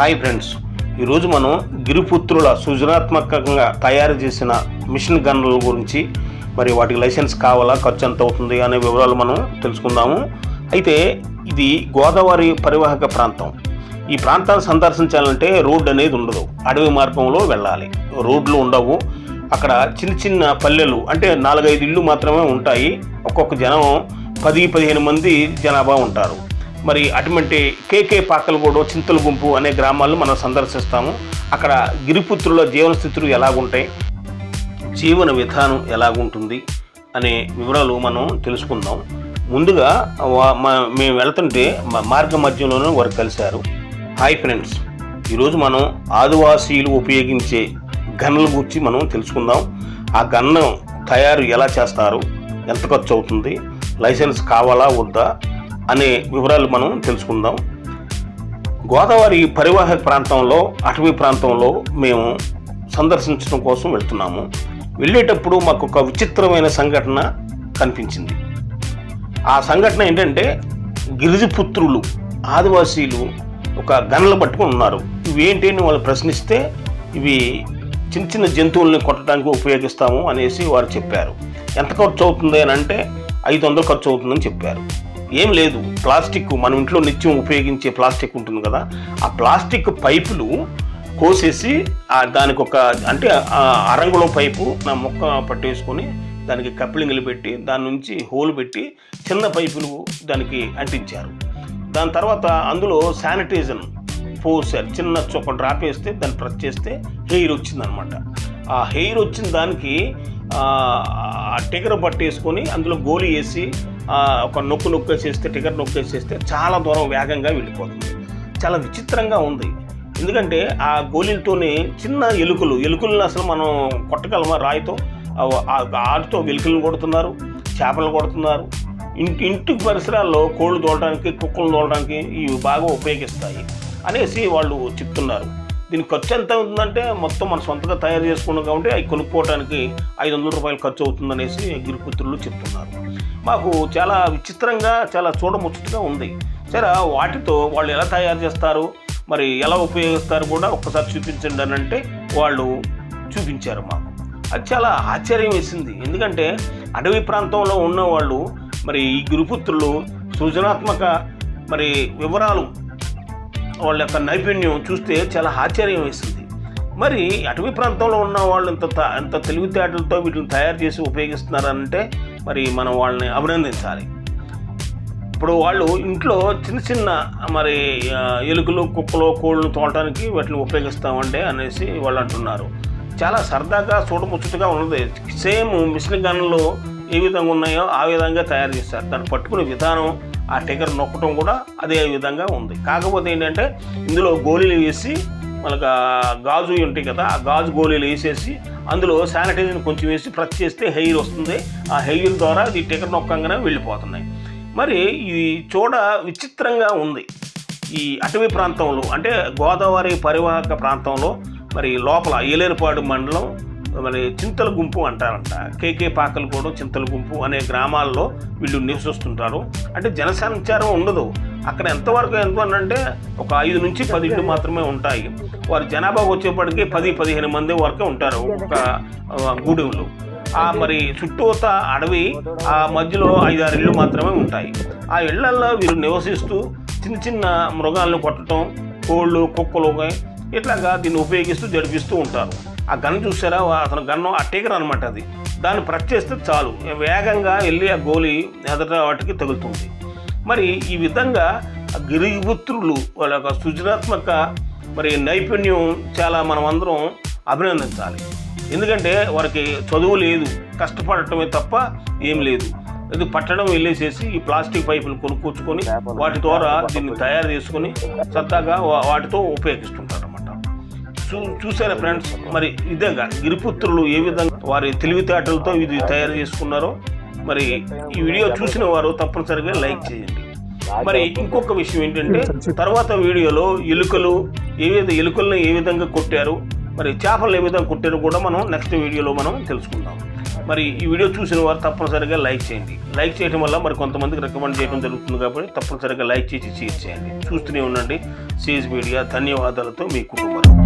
Hi friends. ఈరోజు మనం గిరిపుత్రుల సృజనాత్మకంగా తయారు చేసిన మిషన్ గన్నుల గురించి మరి వాటికి లైసెన్స్ కావాలా ఖర్చు ఎంత అవుతుంది అనే వివరాలు మనం తెలుసుకుందాము. అయితే ఇది గోదావరి పరివాహక ప్రాంతం. ఈ ప్రాంతాన్ని సందర్శించాలంటే రోడ్డు అనేది ఉండదు. అడవి మార్గంలో వెళ్ళాలి. రోడ్లు ఉండవు. అక్కడ చిన్న చిన్న పల్లెలు అంటే నాలుగైదు ఇళ్ళు మాత్రమే ఉంటాయి. ఒక్కొక్క జనం పది పదిహేను మంది జనాభా ఉంటారు. మరి అటువంటి కేకే పాకలగూడ చింతల గుంపు అనే గ్రామాలను మనం సందర్శిస్తాము. అక్కడ గిరిపుత్రుల జీవన స్థితులు ఎలాగుంటాయి? జీవన విధానం ఎలాగుంటుంది? అనే వివరాలు మనం తెలుసుకుందాం. ముందుగా మా- మేము వెళ్తుంటే మార్గ మధ్యంలోనే వారు కలిశారు. Hi friends. ఈరోజు మనం ఆదివాసీలు ఉపయోగించే గన్నుల గురించి మనం తెలుసుకుందాం. ఆ గన్ను తయారు ఎలా చేస్తారు? ఎంత ఖర్చు అవుతుంది లైసెన్స్ కావాలా? వద్దా? అనే వివరాలు మనం తెలుసుకుందాం. గోదావరి పరివాహక ప్రాంతంలో అటవీ ప్రాంతంలో మేము సందర్శించడం కోసం వెళ్తున్నాము. వెళ్ళేటప్పుడు మాకు ఒక విచిత్రమైన సంఘటన కనిపించింది. ఆ సంఘటన ఏంటంటే గిరిజపుత్రులు ఆదివాసీలు ఒక గనలు పట్టుకుని ఉన్నారు. ఇవి ఏంటి అని వాళ్ళు ప్రశ్నిస్తే ఇవి చిన్న చిన్న జంతువుల్ని కొట్టడానికి ఉపయోగిస్తాము అనేసి వారు చెప్పారు. ఎంత ఖర్చు అవుతుంది అని అంటే ఐదు వందలు ఖర్చు అవుతుందని చెప్పారు. ఏం లేదు. ప్లాస్టిక్ మనం ఇంట్లో నిత్యం ఉపయోగించే ప్లాస్టిక్ ఉంటుంది కదా. ఆ ప్లాస్టిక్ పైపులు కోసేసి దానికి ఒక అంటే అరంగుళం పైపు నా మొక్క పట్టేసుకొని దానికి కప్లింగ్లు పెట్టి దాని నుంచి హోల్ పెట్టి చిన్న పైపులు దానికి అంటించారు. దాని తర్వాత అందులో శానిటైజర్ పోసారు చిన్న ఒక డ్రాప్ వేస్తే దాన్ని ప్రెస్ చేస్తే హెయిర్ వచ్చిందనమాట. ఆ హెయిర్ వచ్చిన దానికి ఆ ఆ పట్టేసుకొని అందులో గోలి వేసి ఒక నొక్కు నొక్కేసేస్తే టికెట్ నొక్కేసేస్తే చాలా దూరం వేగంగా వెళ్ళిపోతుంది. చాలా విచిత్రంగా ఉంది. ఎందుకంటే ఆ గోళీలతోనే చిన్న ఎలుకలు ఎలుకలను అసలు మనం కొట్టగలమా? రాయితో ఆ- వెలుకలను కొడుతున్నారు చేపలను కొడుతున్నారు. ఇంటి ఇంటి పరిసరాల్లో కోళ్ళు తోలడానికి కుక్కలు తోలడానికి ఇవి బాగా ఉపయోగిస్తాయి అనేసి వాళ్ళు చెప్తున్నారు. దీని ఖర్చు ఎంత అవుతుందంటే మొత్తం మన సొంతగా తయారు చేసుకున్నాం కాబట్టి అవి కొనుక్కోవడానికి ఐదు వందల రూపాయలు ఖర్చు అవుతుందనేసి గిరిపుత్రులు చెప్తున్నారు. మాకు చాలా విచిత్రంగా చాలా చూడముచ్చటగా ఉంది. సరే వాటితో వాళ్ళు ఎలా తయారు చేస్తారు? మరి ఎలా ఉపయోగిస్తారు కూడా ఒక్కసారి చూపించండి అని అంటే వాళ్ళు చూపించారు మాకు. అది చాలా ఆశ్చర్యం వేసింది. ఎందుకంటే అడవి ప్రాంతంలో ఉన్న వాళ్ళు మరి ఈ గురుపుత్రులు సృజనాత్మక మరి వివరాలు వాళ్ళ యొక్క నైపుణ్యం చూస్తే చాలా ఆశ్చర్యం వేసింది. మరి అటవీ ప్రాంతంలో ఉన్న వాళ్ళు ఇంత త- ఇంత తెలివితేటలతో వీటిని తయారు చేసి ఉపయోగిస్తున్నారంటే మరి మనం వాళ్ళని అభినందించాలి. ఇప్పుడు వాళ్ళు ఇంట్లో చిన్న చిన్న మరి ఎలుకలు కుక్కలు కోళ్ళు తోలటానికి వాటిని ఉపయోగిస్తామంటే అనేసి వాళ్ళు అంటున్నారు. చాలా సరదాగా చూడముచ్చటగా ఉన్నది. సేమ్ మిషన్ గన్లు ఏ విధంగా ఉన్నాయో ఆ విధంగా తయారు చేస్తారు. దాన్ని పట్టుకునే విధానం ఆ టిగర్ నొక్కటం కూడా అదే విధంగా ఉంది. కాకపోతే ఏంటంటే ఇందులో గోళీలు వేసి మనకు గాజు ఉంటాయి కదా ఆ గాజు గోళీలు వేసేసి అందులో శానిటైజర్ కొంచెం వేసి ప్రెస్ చేస్తే హెయిర్ వస్తుంది. ఆ హెయిర్ ద్వారా ఈ టికెట్ నొక్కంగానే వెళ్ళిపోతున్నాయి. మరి ఇది చూడ విచిత్రంగా ఉంది. ఈ అటవీ ప్రాంతంలో అంటే గోదావరి పరివాహక ప్రాంతంలో మరి లోపల ఏలేరుపాడు మండలం మరి చింతల గుంపు అంటారంట. కేకే పాకలు కూడా చింతల గుంపు అనే గ్రామాల్లో వీళ్ళు నివసిస్తుంటారు. అంటే జనసంచారం ఉండదు. అక్కడ ఎంతవరకు ఎంత అంటే ఒక ఐదు నుంచి పది ఇళ్ళు మాత్రమే ఉంటాయి. వారి జనాభా వచ్చేప్పటికి పది పదిహేను మంది వరకే ఉంటారు ఒక గూడెంలో ఆ మరి చుట్టూత అడవి ఆ మధ్యలో ఐదారు ఇళ్ళు మాత్రమే ఉంటాయి. ఆ ఇళ్ళల్లో వీరు నివసిస్తూ చిన్న చిన్న మృగాలను కొట్టడం కోళ్ళు కుక్కలు ఇట్లాగా దీన్ని ఉపయోగిస్తూ జడిపిస్తూ ఉంటారు. ఆ గన్ను చూసారా? అతను గన్ను ఆ టీగర్ అనమాట అది. దాన్ని ప్రెస్ చేస్తే చాలు. వేగంగా వెళ్ళి ఆ గోలి ఎదట వాటికి తగులుతుంది. మరి ఈ విధంగా గిరిపుత్రులు వాళ్ళ యొక్క సృజనాత్మక మరి నైపుణ్యం చాలా మనం అందరం అభినందించాలి. ఎందుకంటే వారికి చదువు లేదు కష్టపడటమే తప్ప ఏం లేదు. ఇది పట్టడం వెళ్ళేసేసి ఈ ప్లాస్టిక్ పైపులు కొనుక్కొచ్చుకొని వాటి ద్వారా దీన్ని తయారు చేసుకొని వా- వాటితో ఉపయోగిస్తుంటారు. చూసారా ఫ్రెండ్స్? మరి విధంగా గిరిపుత్రులు ఏ విధంగా వారి తెలివితేటలతో ఇది తయారు చేసుకున్నారో మరి ఈ వీడియో చూసిన వారు తప్పనిసరిగా లైక్ చేయండి. మరి ఇంకొక విషయం ఏంటంటే తర్వాత వీడియోలో ఎలుకలు ఏ విధ ఎలుకలను ఏ విధంగా కొట్టారు మరి చేపలు ఏ విధంగా కొట్టారు కూడా మనం నెక్స్ట్ వీడియోలో మనం తెలుసుకుందాం. మరి ఈ వీడియో చూసిన వారు తప్పనిసరిగా లైక్ చేయండి. లైక్ చేయడం వల్ల మరి కొంతమందికి రికమెండ్ చేయడం జరుగుతుంది కాబట్టి తప్పనిసరిగా లైక్ చేసి షేర్ చేయండి. చూస్తూనే ఉండండి. సీజ్ మీడియా ధన్యవాదాలతో మీ కుటుంబం.